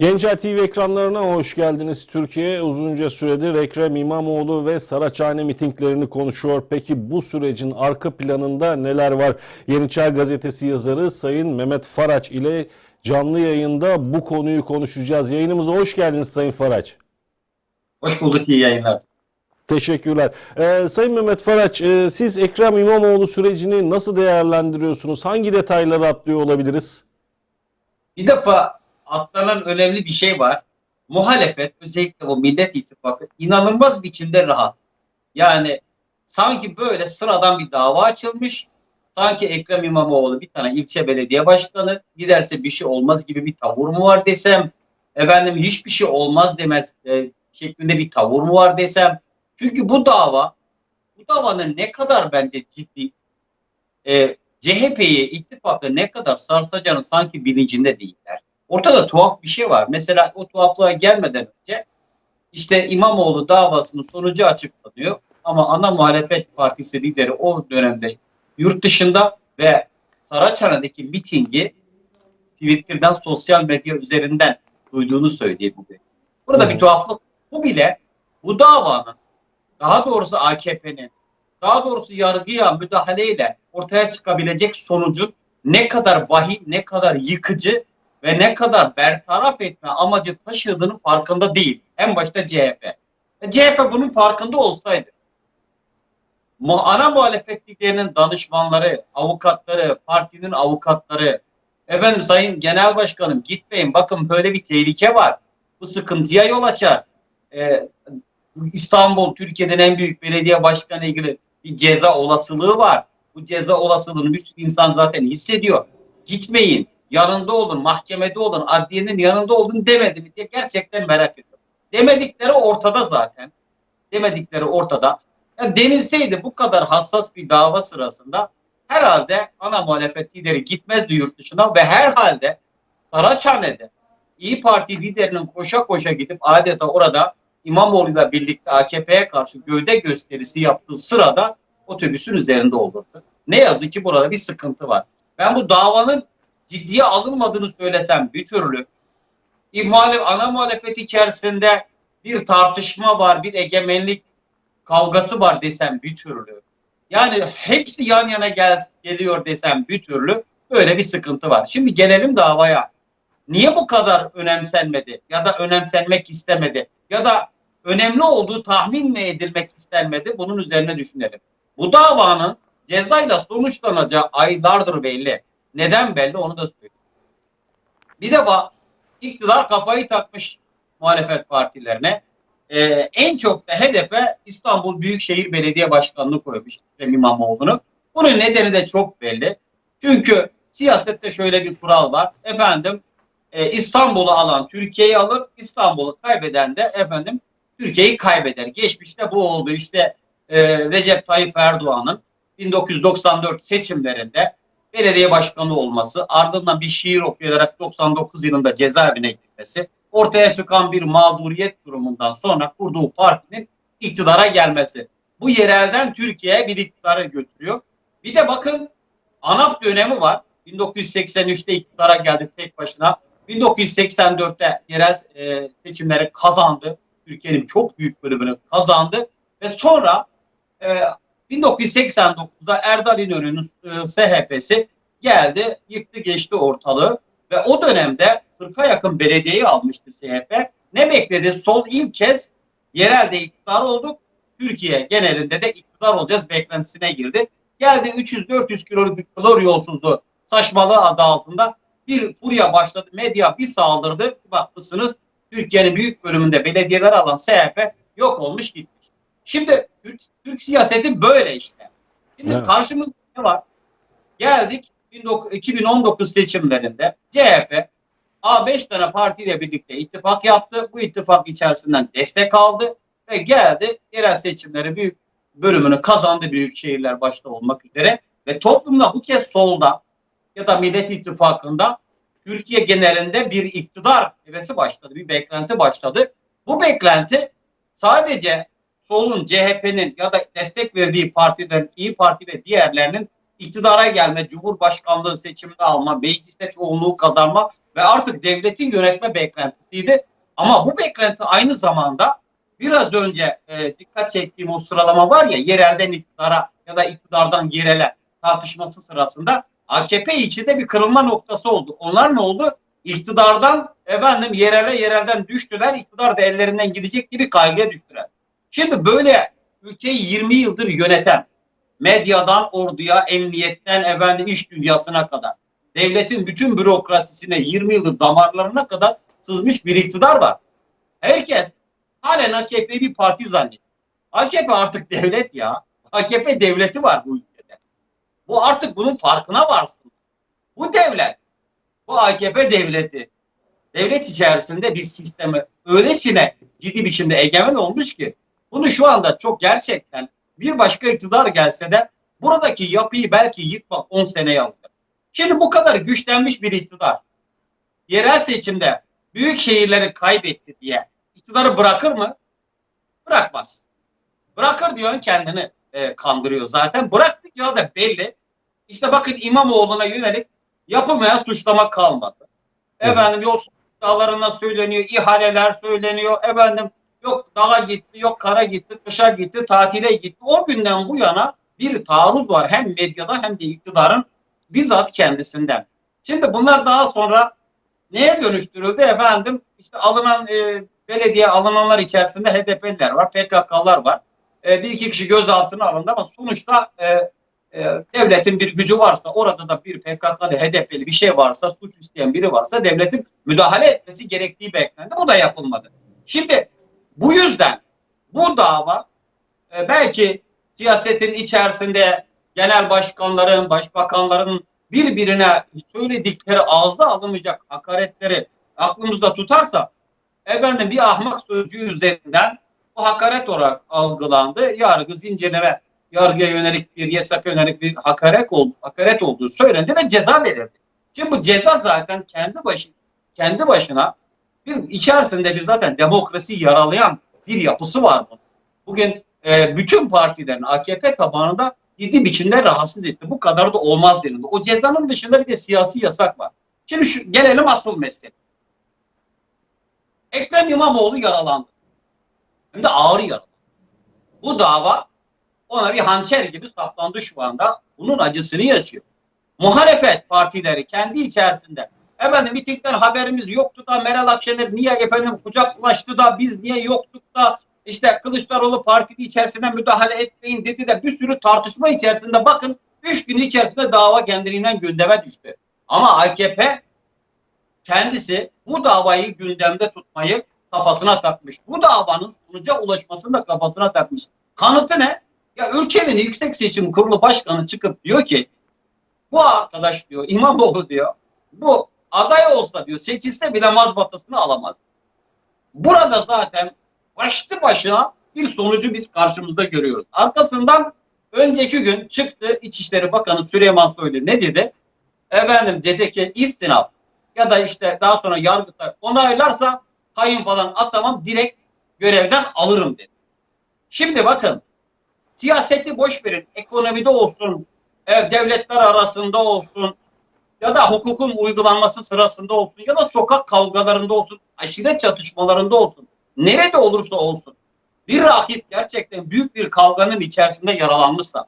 Gençler TV ekranlarına hoş geldiniz. Türkiye uzunca süredir Ekrem İmamoğlu ve Saraçhane mitinglerini konuşuyor. Peki bu sürecin arka planında neler var? Yeni Çağ Gazetesi yazarı Sayın Mehmet Faraç ile canlı yayında bu konuyu konuşacağız. Yayınımıza hoş geldiniz Sayın Faraç. Hoş bulduk, iyi yayınlar. Teşekkürler. Ee, Sayın Mehmet Faraç, e, siz Ekrem İmamoğlu sürecini nasıl değerlendiriyorsunuz? Hangi detayları atlıyor olabiliriz? Bir defa atlanan önemli bir şey var. Muhalefet, özellikle bu Millet İttifakı inanılmaz biçimde rahat. Yani sanki böyle sıradan bir dava açılmış. Sanki Ekrem İmamoğlu bir tane ilçe belediye başkanı giderse bir şey olmaz gibi bir tavır mı var desem. Efendim hiçbir şey olmaz demez e, şeklinde bir tavır mı var desem. Çünkü bu dava bu davanın ne kadar bence ciddi e, CHP'yi ittifakı ne kadar sarsacağını sanki bilincinde değiller. Ortada tuhaf bir şey var. Mesela o tuhaflığa gelmeden önce işte İmamoğlu davasının sonucu açıklanıyor. Ama ana muhalefet partisi lideri o dönemde yurt dışında ve Saraçhane'deki mitingi Twitter'dan sosyal medya üzerinden duyduğunu bugün. Burada bir tuhaflık. Bu bile bu davanın daha doğrusu AKP'nin daha doğrusu yargıya müdahaleyle ortaya çıkabilecek sonucun ne kadar vahim, ne kadar yıkıcı ve ne kadar bertaraf etme amacı taşıdığının farkında değil. En başta CHP. E, CHP bunun farkında olsaydı ana muhalefet danışmanları, avukatları, partinin avukatları, efendim sayın genel başkanım gitmeyin bakın böyle bir tehlike var. Bu sıkıntıya yol açar. E, İstanbul Türkiye'nin en büyük belediye başkanı ilgili bir ceza olasılığı var. Bu ceza olasılığını bir sürü insan zaten hissediyor. Gitmeyin, yanında olun, mahkemede olun, adliyenin yanında olun demedi mi diye gerçekten merak ediyorum. Demedikleri ortada zaten. Demedikleri ortada. Yani denilseydi bu kadar hassas bir dava sırasında herhalde ana muhalefet lideri gitmezdi yurt dışına ve herhalde Saraçhane'de İyi Parti liderinin koşa koşa gidip adeta orada İmamoğlu'yla birlikte AKP'ye karşı gövde gösterisi yaptığı sırada otobüsün üzerinde olurdu. Ne yazık ki burada bir sıkıntı var. Ben bu davanın ciddiye alınmadığını söylesem bir türlü muhalef, ana muhalefet içerisinde bir tartışma var, bir egemenlik kavgası var desem bir türlü. Yani hepsi yan yana gel, geliyor desem bir türlü böyle bir sıkıntı var. Şimdi gelelim davaya. Niye bu kadar önemsenmedi ya da önemsenmek istemedi ya da önemli olduğu tahmin mi edilmek istenmedi bunun üzerine düşünelim. Bu davanın cezayla sonuçlanacağı aylardır belli. Neden belli onu da söyleyeyim. Bir defa iktidar kafayı takmış muhalefet partilerine. Ee, en çok da hedefe İstanbul Büyükşehir Belediye Başkanlığı koymuş Ekrem İmamoğlu'nu. Bunun nedeni de çok belli. Çünkü siyasette şöyle bir kural var. Efendim e, İstanbul'u alan Türkiye'yi alır, İstanbul'u kaybeden de efendim Türkiye'yi kaybeder. Geçmişte bu oldu. İşte e, Recep Tayyip Erdoğan'ın 1994 seçimlerinde belediye başkanı olması, ardından bir şiir okuyarak 99 yılında cezaevine gitmesi, ortaya çıkan bir mağduriyet durumundan sonra kurduğu partinin iktidara gelmesi. Bu yerelden Türkiye'ye bir iktidara götürüyor. Bir de bakın ANAP dönemi var. 1983'te iktidara geldi tek başına. 1984'te yerel e, seçimleri kazandı. Türkiye'nin çok büyük bölümünü kazandı. Ve sonra e, 1989'da Erdal İnönü'nün e, SHP'si geldi, yıktı geçti ortalığı. Ve o dönemde 40'a yakın belediyeyi almıştı CHP. Ne bekledi? Sol ilk kez yerelde iktidar olduk. Türkiye genelinde de iktidar olacağız beklentisine girdi. Geldi 300-400 kiloluk bir klor yolsuzluğu saçmalığı adı altında bir furya başladı. Medya bir saldırdı. Bakmışsınız Türkiye'nin büyük bölümünde belediyeler alan CHP yok olmuş gitmiş. Şimdi Türk, Türk siyaseti böyle işte. Şimdi Evet. karşımızda ne var? Geldik 19 2019 seçimlerinde CHP A5 tane partiyle birlikte ittifak yaptı. Bu ittifak içerisinden destek aldı ve geldi yerel seçimleri büyük bölümünü kazandı büyük şehirler başta olmak üzere ve toplumda bu kez solda ya da Millet İttifakı'nda Türkiye genelinde bir iktidar hevesi başladı, bir beklenti başladı. Bu beklenti sadece solun, CHP'nin ya da destek verdiği partiden İyi Parti ve diğerlerinin iktidara gelme, cumhurbaşkanlığı seçimini alma, mecliste çoğunluğu kazanma ve artık devletin yönetme beklentisiydi. Ama bu beklenti aynı zamanda biraz önce e, dikkat çektiğim o sıralama var ya yerelden iktidara ya da iktidardan yerele tartışması sırasında AKP içinde bir kırılma noktası oldu. Onlar ne oldu? İktidardan efendim yerele yerelden düştüler. İktidar da ellerinden gidecek gibi kaygıya düştüler. Şimdi böyle ülkeyi 20 yıldır yöneten medyadan orduya, emniyetten efendim iş dünyasına kadar devletin bütün bürokrasisine 20 yıldır damarlarına kadar sızmış bir iktidar var. Herkes halen AKP'yi bir parti zannediyor. AKP artık devlet ya. AKP devleti var bu ülkede. Bu artık bunun farkına varsın. Bu devlet, bu AKP devleti, devlet içerisinde bir sistemi öylesine ciddi biçimde egemen olmuş ki bunu şu anda çok gerçekten bir başka iktidar gelse de buradaki yapıyı belki yıkmak 10 seneye alacak. Şimdi bu kadar güçlenmiş bir iktidar yerel seçimde büyük şehirleri kaybetti diye iktidarı bırakır mı? Bırakmaz. Bırakır diyor kendini e, kandırıyor zaten. Bırakmayacağı da belli. İşte bakın İmamoğlu'na yönelik yapılmayan suçlama kalmadı. Evet. Efendim yolsuzluk dağlarına söyleniyor, ihaleler söyleniyor. Efendim yok dağa gitti, yok kara gitti, kışa gitti, tatile gitti. O günden bu yana bir taarruz var hem medyada hem de iktidarın bizzat kendisinden. Şimdi bunlar daha sonra neye dönüştürüldü efendim? İşte alınan e, belediye alınanlar içerisinde HDP'liler var, PKK'lar var. E, bir iki kişi gözaltına alındı ama sonuçta e, e, devletin bir gücü varsa orada da bir PKK'lı, HDP'li bir şey varsa, suç isteyen biri varsa devletin müdahale etmesi gerektiği beklendi. O da yapılmadı. Şimdi bu yüzden bu dava e, belki siyasetin içerisinde genel başkanların, başbakanların birbirine söyledikleri ağza alınmayacak hakaretleri aklımızda tutarsa efendim bir ahmak sözcüğü üzerinden bu hakaret olarak algılandı. Yargı zincirleme, yargıya yönelik bir yasaka yönelik bir hakaret, oldu, hakaret olduğu söylendi ve ceza verildi. Şimdi bu ceza zaten kendi başına, kendi başına bir içerisinde bir zaten demokrasi yaralayan bir yapısı var bunun. Bugün e, bütün partilerin AKP tabanında ciddi biçimde rahatsız etti. Bu kadar da olmaz denildi. O cezanın dışında bir de siyasi yasak var. Şimdi şu, gelelim asıl mesele. Ekrem İmamoğlu yaralandı. Hem de ağır yaralandı. Bu dava ona bir hançer gibi saplandı şu anda. Bunun acısını yaşıyor. Muhalefet partileri kendi içerisinde efendim mitingden haberimiz yoktu da Meral Akşener niye efendim kucaklaştı da biz niye yoktuk da işte Kılıçdaroğlu partili içerisine müdahale etmeyin dedi de bir sürü tartışma içerisinde bakın 3 gün içerisinde dava kendiliğinden gündeme düştü. Ama AKP kendisi bu davayı gündemde tutmayı kafasına takmış. Bu davanın sonuca ulaşmasını da kafasına takmış. Kanıtı ne? Ya ülkenin Yüksek Seçim Kurulu Başkanı çıkıp diyor ki bu arkadaş diyor İmamoğlu diyor bu aday olsa diyor seçilse bile mazbatasını alamaz. Burada zaten başlı başına bir sonucu biz karşımızda görüyoruz. Arkasından önceki gün çıktı İçişleri Bakanı Süleyman Soylu ne dedi? Efendim dedi ki istinaf ya da işte daha sonra yargıta onaylarsa kayın falan atamam direkt görevden alırım dedi. Şimdi bakın siyaseti boş verin. Ekonomide olsun, e, devletler arasında olsun ya da hukukun uygulanması sırasında olsun ya da sokak kavgalarında olsun, aşiret çatışmalarında olsun. Nerede olursa olsun. Bir rakip gerçekten büyük bir kavganın içerisinde yaralanmışsa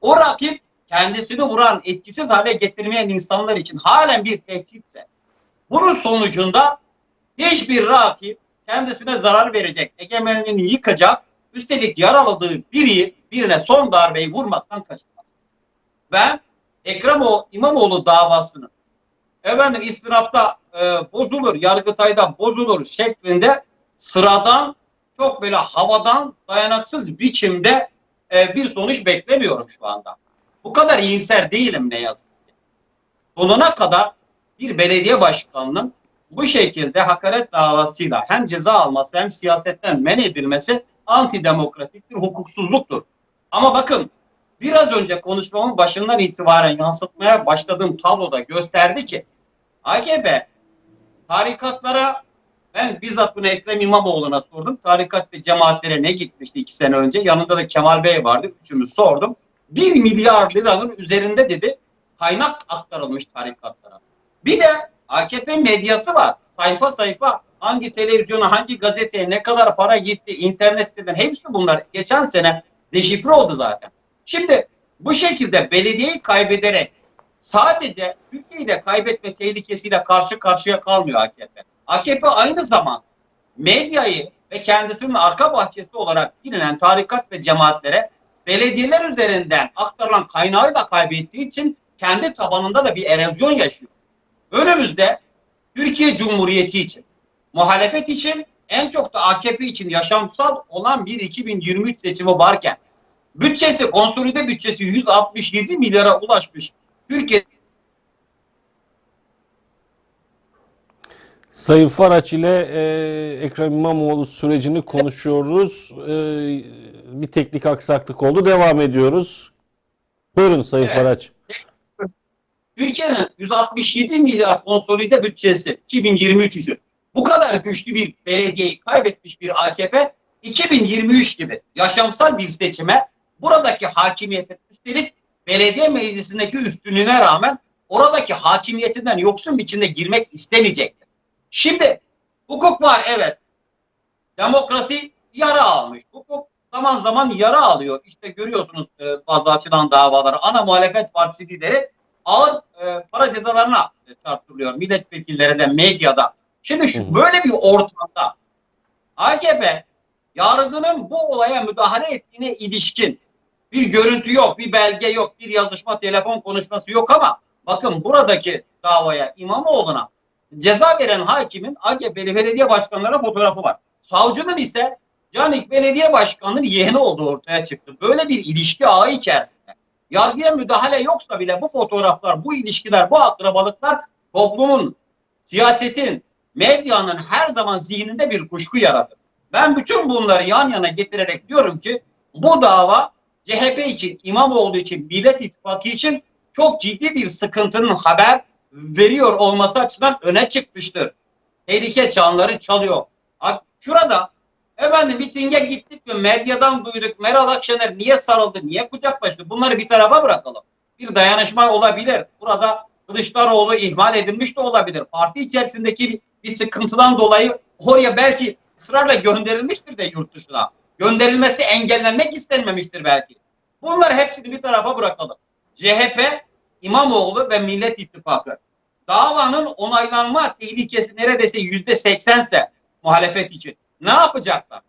o rakip kendisini vuran, etkisiz hale getirmeyen insanlar için halen bir tehditse bunun sonucunda hiçbir rakip kendisine zarar verecek, egemenliğini yıkacak, üstelik yaraladığı biri birine son darbeyi vurmaktan kaçınmaz. Ben Ekrem o İmamoğlu davasını efendim istinafta e, bozulur, yargıtayda bozulur şeklinde sıradan çok böyle havadan dayanaksız biçimde e, bir sonuç beklemiyorum şu anda. Bu kadar iyimser değilim ne yazık ki. Sonuna kadar bir belediye başkanının bu şekilde hakaret davasıyla hem ceza alması hem siyasetten men edilmesi antidemokratiktir, hukuksuzluktur. Ama bakın biraz önce konuşmamın başından itibaren yansıtmaya başladığım tabloda gösterdi ki AKP tarikatlara Ben bizzat bunu Ekrem İmamoğlu'na sordum. Tarikat ve cemaatlere ne gitmişti iki sene önce? Yanında da Kemal Bey vardı. Üçümüz sordum. 1 milyar liranın üzerinde dedi kaynak aktarılmış tarikatlara. Bir de AKP medyası var. Sayfa sayfa hangi televizyona, hangi gazeteye ne kadar para gitti, internet siteden hepsi bunlar geçen sene deşifre oldu zaten. Şimdi bu şekilde belediyeyi kaybederek sadece Türkiye'yi de kaybetme tehlikesiyle karşı karşıya kalmıyor AKP. AKP aynı zaman medyayı ve kendisinin arka bahçesi olarak bilinen tarikat ve cemaatlere belediyeler üzerinden aktarılan kaynağı da kaybettiği için kendi tabanında da bir erozyon yaşıyor. Önümüzde Türkiye Cumhuriyeti için, muhalefet için, en çok da AKP için yaşamsal olan bir 2023 seçimi varken bütçesi, konsolide bütçesi 167 milyara ulaşmış Türkiye Sayın Faraç ile e, Ekrem İmamoğlu sürecini konuşuyoruz. E, bir teknik aksaklık oldu. Devam ediyoruz. Buyurun Sayın Evet. Faraç. Türkiye'nin 167 milyar konsolide bütçesi 2023 için bu kadar güçlü bir belediyeyi kaybetmiş bir AKP 2023 gibi yaşamsal bir seçime buradaki hakimiyete üstelik belediye meclisindeki üstünlüğüne rağmen oradaki hakimiyetinden yoksun biçimde girmek istemeyecektir. Şimdi hukuk var evet. Demokrasi yara almış. Hukuk zaman zaman yara alıyor. İşte görüyorsunuz e, bazı açılan davaları. Ana muhalefet partisi lideri ağır e, para cezalarına e, çarptırılıyor. Milletvekillerinde, medyada. Şimdi şu, böyle bir ortamda AKP yargının bu olaya müdahale ettiğine ilişkin bir görüntü yok, bir belge yok, bir yazışma, telefon konuşması yok ama bakın buradaki davaya İmamoğlu'na ceza veren hakimin AKP'li belediye başkanlarına fotoğrafı var. Savcının ise Canik Belediye Başkanı'nın yeğeni olduğu ortaya çıktı. Böyle bir ilişki ağı içerisinde. Yargıya müdahale yoksa bile bu fotoğraflar, bu ilişkiler, bu akrabalıklar toplumun, siyasetin, medyanın her zaman zihninde bir kuşku yaratır. Ben bütün bunları yan yana getirerek diyorum ki bu dava CHP için, İmamoğlu için, Millet İttifakı için çok ciddi bir sıkıntının haber veriyor olması açısından öne çıkmıştır. Tehlike çanları çalıyor. Şurada efendim mitinge gittik mi medyadan duyduk Meral Akşener niye sarıldı, niye kucaklaştı bunları bir tarafa bırakalım. Bir dayanışma olabilir. Burada Kılıçdaroğlu ihmal edilmiş de olabilir. Parti içerisindeki bir, sıkıntıdan dolayı oraya belki ısrarla gönderilmiştir de yurt dışına. Gönderilmesi engellenmek istenmemiştir belki. Bunları hepsini bir tarafa bırakalım. CHP, İmamoğlu ve Millet İttifakı. Davanın onaylanma tehlikesi neredeyse yüzde seksense muhalefet için. Ne yapacaklar?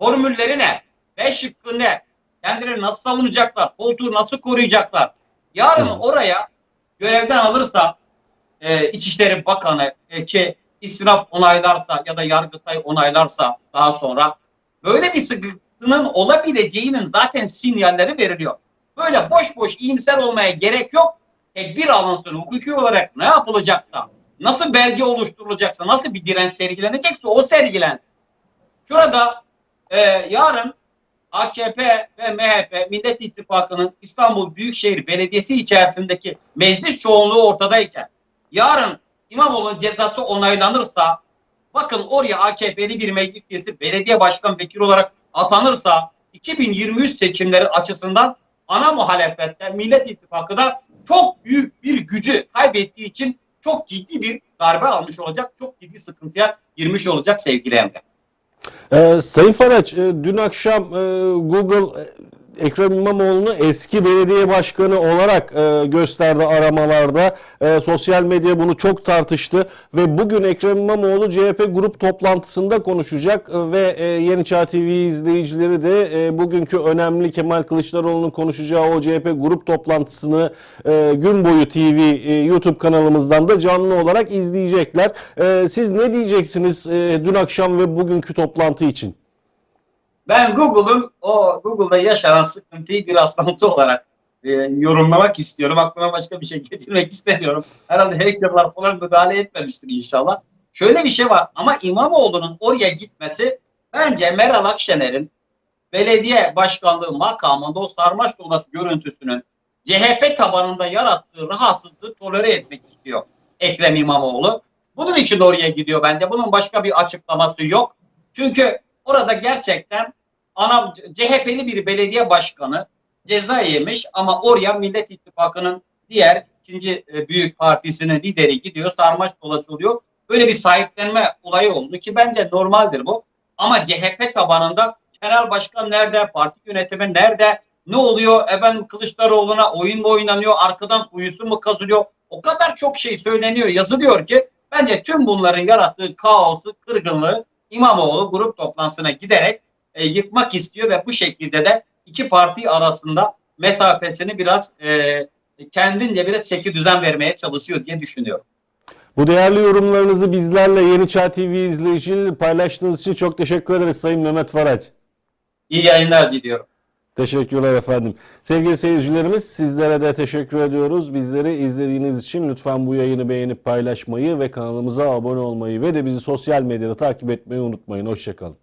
Formülleri ne? Beş şıkkı ne? Kendileri nasıl savunacaklar? Koltuğu nasıl koruyacaklar? Yarın Hı. oraya görevden alırsa e, İçişleri Bakanı e, ki İsraf onaylarsa ya da Yargıtay onaylarsa daha sonra böyle bir sıkıntının olabileceğinin zaten sinyalleri veriliyor. Böyle boş boş iyimser olmaya gerek yok. Tedbir alınsın hukuki olarak ne yapılacaksa, nasıl belge oluşturulacaksa, nasıl bir direnç sergilenecekse o sergilensin. Şurada e, yarın AKP ve MHP Millet İttifakı'nın İstanbul Büyükşehir Belediyesi içerisindeki meclis çoğunluğu ortadayken yarın İmamoğlu'nun cezası onaylanırsa bakın oraya AKP'li bir meclis üyesi belediye başkan vekili olarak atanırsa 2023 seçimleri açısından ana muhalefette Millet İttifakı da çok büyük bir gücü kaybettiği için çok ciddi bir darbe almış olacak. Çok ciddi sıkıntıya girmiş olacak sevgili Emre. Ee, Sayın Faraç, e, dün akşam e, Google e, Ekrem İmamoğlu'nu eski belediye başkanı olarak e, gösterdi aramalarda. E, sosyal medya bunu çok tartıştı ve bugün Ekrem İmamoğlu CHP grup toplantısında konuşacak e, ve e, Yeni Çağ TV izleyicileri de e, bugünkü önemli Kemal Kılıçdaroğlu'nun konuşacağı o CHP grup toplantısını e, gün boyu TV e, YouTube kanalımızdan da canlı olarak izleyecekler. E, siz ne diyeceksiniz e, dün akşam ve bugünkü toplantı için? Ben Google'un o Google'da yaşanan sıkıntıyı bir rastlantı olarak e, yorumlamak istiyorum. Aklıma başka bir şey getirmek istemiyorum. Herhalde hackerlar falan müdahale etmemiştir inşallah. Şöyle bir şey var ama İmamoğlu'nun oraya gitmesi bence Meral Akşener'in belediye başkanlığı makamında o sarmaş dolması görüntüsünün CHP tabanında yarattığı rahatsızlığı tolere etmek istiyor Ekrem İmamoğlu. Bunun için oraya gidiyor bence. Bunun başka bir açıklaması yok. Çünkü orada gerçekten ana CHP'li bir belediye başkanı ceza yemiş ama oraya Millet İttifakı'nın diğer ikinci e, büyük partisinin lideri gidiyor, sarmaş dolaş oluyor. Böyle bir sahiplenme olayı oldu ki bence normaldir bu. Ama CHP tabanında genel başkan nerede, parti yönetimi nerede, ne oluyor, efendim Kılıçdaroğlu'na oyun mu oynanıyor, arkadan kuyusu mu kazılıyor? O kadar çok şey söyleniyor, yazılıyor ki bence tüm bunların yarattığı kaosu, kırgınlığı İmamoğlu grup toplantısına giderek e, yıkmak istiyor ve bu şekilde de iki parti arasında mesafesini biraz e, kendince biraz çeki düzen vermeye çalışıyor diye düşünüyorum. Bu değerli yorumlarınızı bizlerle Yeni Çağ TV izleyicileri paylaştığınız için çok teşekkür ederiz Sayın Mehmet Faraç. İyi yayınlar diliyorum. Teşekkürler efendim. Sevgili seyircilerimiz sizlere de teşekkür ediyoruz. Bizleri izlediğiniz için lütfen bu yayını beğenip paylaşmayı ve kanalımıza abone olmayı ve de bizi sosyal medyada takip etmeyi unutmayın. Hoşçakalın.